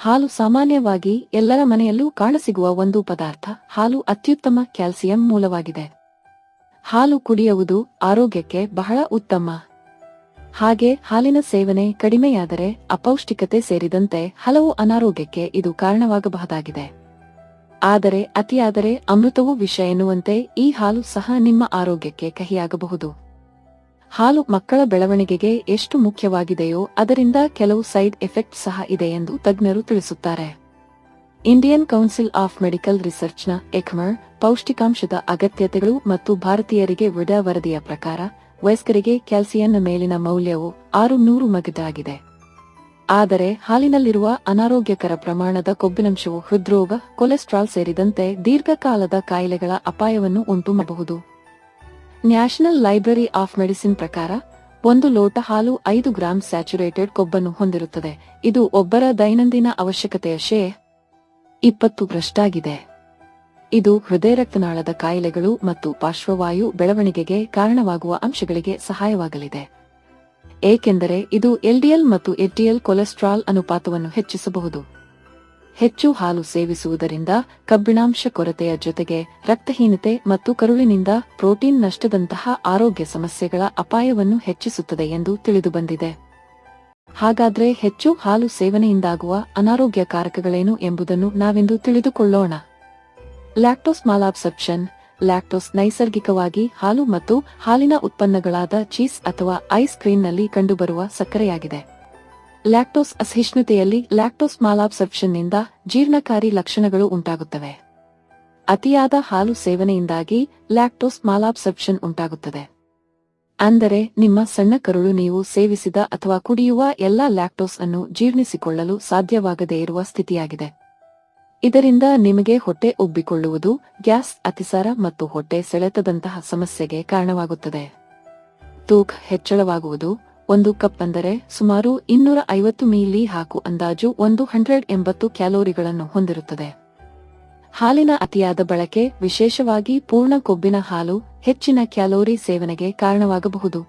ಹಾಲು ಸಾಮಾನ್ಯವಾಗಿ ಎಲ್ಲರ ಮನೆಯಲ್ಲೂ ಕಾಣಸಿಗುವ ಒಂದು ಪದಾರ್ಥ. ಹಾಲು ಅತ್ಯುತ್ತಮ ಕ್ಯಾಲ್ಸಿಯಂ ಮೂಲವಾಗಿದೆ. ಹಾಲು ಕುಡಿಯುವುದು ಆರೋಗ್ಯಕ್ಕೆ ಬಹಳ ಉತ್ತಮ. ಹಾಗೆ ಹಾಲಿನ ಸೇವನೆ ಕಡಿಮೆಯಾದರೆ ಅಪೌಷ್ಟಿಕತೆ ಸೇರಿದಂತೆ ಹಲವು ಅನಾರೋಗ್ಯಕ್ಕೆ ಇದು ಕಾರಣವಾಗಬಹುದಾಗಿದೆ. ಆದರೆ ಅತಿಯಾದರೆ ಅಮೃತವೂ ವಿಷ ಎನ್ನುವಂತೆ ಈ ಹಾಲು ಸಹ ನಿಮ್ಮ ಆರೋಗ್ಯಕ್ಕೆ ಕಹಿಯಾಗಬಹುದು. ಹಾಲು ಮಕ್ಕಳ ಬೆಳವಣಿಗೆಗೆ ಎಷ್ಟು ಮುಖ್ಯವಾಗಿದೆಯೋ ಅದರಿಂದ ಕೆಲವು ಸೈಡ್ ಎಫೆಕ್ಟ್ ಸಹ ಇದೆ ಎಂದು ತಜ್ಞರು ತಿಳಿಸುತ್ತಾರೆ. ಇಂಡಿಯನ್ ಕೌನ್ಸಿಲ್ ಆಫ್ ಮೆಡಿಕಲ್ ರಿಸರ್ಚ್ನ ಎಕ್ಮರ್, ಪೌಷ್ಟಿಕಾಂಶದ ಅಗತ್ಯತೆಗಳು ಮತ್ತು ಭಾರತೀಯರಿಗೆ ವಿಡ ವರದಿಯ ಪ್ರಕಾರ, ವಯಸ್ಕರಿಗೆ ಕ್ಯಾಲ್ಸಿಯಂನ ಮೇಲಿನ ಮೌಲ್ಯವು ಆರು ನೂರು ಮಗದಾಗಿದೆ ಆದರೆ ಹಾಲಿನಲ್ಲಿರುವ ಅನಾರೋಗ್ಯಕರ ಪ್ರಮಾಣದ ಕೊಬ್ಬಿನಂಶವು ಹೃದ್ರೋಗ, ಕೊಲೆಸ್ಟ್ರಾಲ್ ಸೇರಿದಂತೆ ದೀರ್ಘಕಾಲದ ಕಾಯಿಲೆಗಳ ಅಪಾಯವನ್ನು ಉಂಟು ಮಾಡಬಹುದು ನ್ಯಾಷನಲ್ ಲೈಬ್ರರಿ ಆಫ್ ಮೆಡಿಸಿನ್ ಪ್ರಕಾರ, ಒಂದು ಲೋಟ ಹಾಲು ಐದು ಗ್ರಾಂ ಸ್ಯಾಚುರೇಟೆಡ್ ಕೊಬ್ಬನ್ನು ಹೊಂದಿರುತ್ತದೆ. ಇದು ಒಬ್ಬರ ದೈನಂದಿನ ಅವಶ್ಯಕತೆಯ ಶೇ ಇಪ್ಪತ್ತು ಭ್ರಷ್ಟಾಗಿದೆ. ಇದು ಹೃದಯ ರಕ್ತನಾಳದ ಕಾಯಿಲೆಗಳು ಮತ್ತು ಪಾರ್ಶ್ವವಾಯು ಬೆಳವಣಿಗೆಗೆ ಕಾರಣವಾಗುವ ಅಂಶಗಳಿಗೆ ಸಹಾಯವಾಗಲಿದೆ. ಏಕೆಂದರೆ ಇದು ಎಲ್ಡಿಎಲ್ ಮತ್ತು ಎಚ್ಡಿಎಲ್ ಕೊಲೆಸ್ಟ್ರಾಲ್ ಅನುಪಾತವನ್ನು ಹೆಚ್ಚಿಸಬಹುದು. ಹೆಚ್ಚು ಹಾಲು ಸೇವಿಸುವುದರಿಂದ ಕಬ್ಬಿಣಾಂಶ ಕೊರತೆಯ ಜೊತೆಗೆ ರಕ್ತಹೀನತೆ ಮತ್ತು ಕರುಳಿನಿಂದ ಪ್ರೋಟೀನ್ ನಷ್ಟದಂತಹ ಆರೋಗ್ಯ ಸಮಸ್ಯೆಗಳ ಅಪಾಯವನ್ನು ಹೆಚ್ಚಿಸುತ್ತದೆ ಎಂದು ತಿಳಿದುಬಂದಿದೆ. ಹಾಗಾದ್ರೆ ಹೆಚ್ಚು ಹಾಲು ಸೇವನೆಯಿಂದಾಗುವ ಅನಾರೋಗ್ಯ ಕಾರಕಗಳೇನು ಎಂಬುದನ್ನು ನಾವಿಂದು ತಿಳಿದುಕೊಳ್ಳೋಣ. ಲ್ಯಾಕ್ಟೋಸ್ ಮಾಲಾಬ್ಸೆಪ್ಷನ್ ಲ್ಯಾಕ್ಟೋಸ್ ನೈಸರ್ಗಿಕವಾಗಿ ಹಾಲು ಮತ್ತು ಹಾಲಿನ ಉತ್ಪನ್ನಗಳಾದ ಚೀಸ್ ಅಥವಾ ಐಸ್ ಕ್ರೀಮ್ನಲ್ಲಿ ಕಂಡುಬರುವ ಸಕ್ಕರೆಯಾಗಿದೆ. ಲ್ಯಾಕ್ಟೋಸ್ ಅಸಹಿಷ್ಣುತೆಯಲ್ಲಿ ಲ್ಯಾಕ್ಟೋಸ್ ಮಾಲಾಬ್ಸರ್ಪ್ಷನ್ನಿಂದ ಜೀರ್ಣಕಾರಿ ಲಕ್ಷಣಗಳು ಉಂಟಾಗುತ್ತವೆ. ಅತಿಯಾದ ಹಾಲು ಸೇವನೆಯಿಂದಾಗಿ ಲ್ಯಾಕ್ಟೋಸ್ ಮಾಲಾಬ್ಸರ್ಪ್ಷನ್ ಉಂಟಾಗುತ್ತದೆ. ಅಂದರೆ, ನಿಮ್ಮ ಸಣ್ಣ ಕರುಳು ನೀವು ಸೇವಿಸಿದ ಅಥವಾ ಕುಡಿಯುವ ಎಲ್ಲಾ ಲ್ಯಾಕ್ಟೋಸ್ ಅನ್ನು ಜೀರ್ಣಿಸಿಕೊಳ್ಳಲು ಸಾಧ್ಯವಾಗದೇ ಇರುವ ಸ್ಥಿತಿಯಾಗಿದೆ. ಇದರಿಂದ ನಿಮಗೆ ಹೊಟ್ಟೆ ಉಬ್ಬಿಕೊಳ್ಳುವುದು, ಗ್ಯಾಸ್ ಅತಿಸಾರ ಮತ್ತು ಹೊಟ್ಟೆ ಸೆಳೆತದಂತಹ ಸಮಸ್ಯೆಗೆ ಕಾರಣವಾಗುತ್ತದೆ. ತೂಕ ಹೆಚ್ಚಳವಾಗುವುದು ಒಂದು ಕಪ್ ಅಂದರೆ ಸುಮಾರು ಇನ್ನೂರ ಐವತ್ತು ಮೀಲಿ ಹಾಕು ಅಂದಾಜು ಒಂದು ಹಂಡ್ರೆಡ್ ಎಂಬತ್ತು ಕ್ಯಾಲೋರಿಗಳನ್ನು ಹೊಂದಿರುತ್ತದೆ. ಹಾಲಿನ ಅತಿಯಾದ ಬಳಕೆ ವಿಶೇಷವಾಗಿ ಪೂರ್ಣ ಕೊಬ್ಬಿನ ಹಾಲು ಹೆಚ್ಚಿನ ಕ್ಯಾಲೋರಿ ಸೇವನೆಗೆ ಕಾರಣವಾಗಬಹುದು.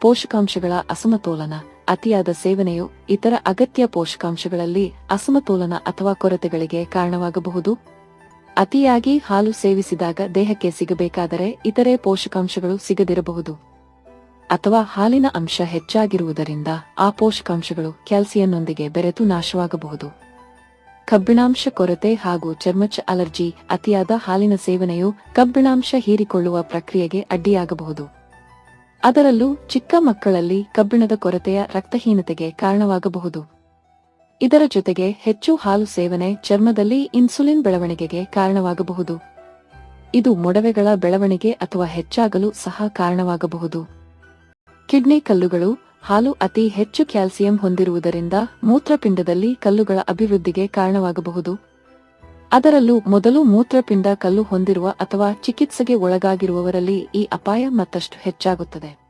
ಪೋಷಕಾಂಶಗಳ ಅಸಮತೋಲನ, ಅತಿಯಾದ ಸೇವನೆಯು ಇತರ ಅಗತ್ಯ ಪೋಷಕಾಂಶಗಳಲ್ಲಿ ಅಸಮತೋಲನ ಅಥವಾ ಕೊರತೆಗಳಿಗೆ ಕಾರಣವಾಗಬಹುದು. ಅತಿಯಾಗಿ ಹಾಲು ಸೇವಿಸಿದಾಗ ದೇಹಕ್ಕೆ ಸಿಗಬೇಕಾದರೆ ಇತರೆ ಪೋಷಕಾಂಶಗಳು ಸಿಗದಿರಬಹುದು. ಅಥವಾ ಹಾಲಿನ ಅಂಶ ಹೆಚ್ಚಾಗಿರುವುದರಿಂದ ಆ ಪೋಷಕಾಂಶಗಳು ಕ್ಯಾಲ್ಸಿಯಂನೊಂದಿಗೆ ಬೆರೆತು ನಾಶವಾಗಬಹುದು. ಕಬ್ಬಿಣಾಂಶ ಕೊರತೆ ಹಾಗೂ ಚರ್ಮಚ ಅಲರ್ಜಿ ಅತಿಯಾದ ಹಾಲಿನ ಸೇವನೆಯು ಕಬ್ಬಿಣಾಂಶ ಹೀರಿಕೊಳ್ಳುವ ಪ್ರಕ್ರಿಯೆಗೆ ಅಡ್ಡಿಯಾಗಬಹುದು. ಅದರಲ್ಲೂ ಚಿಕ್ಕ ಮಕ್ಕಳಲ್ಲಿ ಕಬ್ಬಿಣದ ಕೊರತೆಯ ರಕ್ತಹೀನತೆಗೆ ಕಾರಣವಾಗಬಹುದು. ಇದರ ಜೊತೆಗೆ ಹೆಚ್ಚು ಹಾಲು ಸೇವನೆ ಚರ್ಮದಲ್ಲಿ ಇನ್ಸುಲಿನ್ ಬೆಳವಣಿಗೆಗೆ ಕಾರಣವಾಗಬಹುದು. ಇದು ಮೊಡವೆಗಳ ಬೆಳವಣಿಗೆ ಅಥವಾ ಹೆಚ್ಚಾಗಲು ಸಹ ಕಾರಣವಾಗಬಹುದು. ಕಿಡ್ನಿ ಕಲ್ಲುಗಳು ಹಾಲು ಅತಿ ಹೆಚ್ಚು ಕ್ಯಾಲ್ಸಿಯಂ ಹೊಂದಿರುವುದರಿಂದ ಮೂತ್ರಪಿಂಡದಲ್ಲಿ ಕಲ್ಲುಗಳ ಅಭಿವೃದ್ಧಿಗೆ ಕಾರಣವಾಗಬಹುದು. ಅದರಲ್ಲೂ ಮೊದಲು ಮೂತ್ರಪಿಂಡ ಕಲ್ಲು ಹೊಂದಿರುವ ಅಥವಾ ಚಿಕಿತ್ಸೆಗೆ ಒಳಗಾಗಿರುವವರಲ್ಲಿ ಈ ಅಪಾಯ ಮತ್ತಷ್ಟು ಹೆಚ್ಚಾಗುತ್ತದೆ.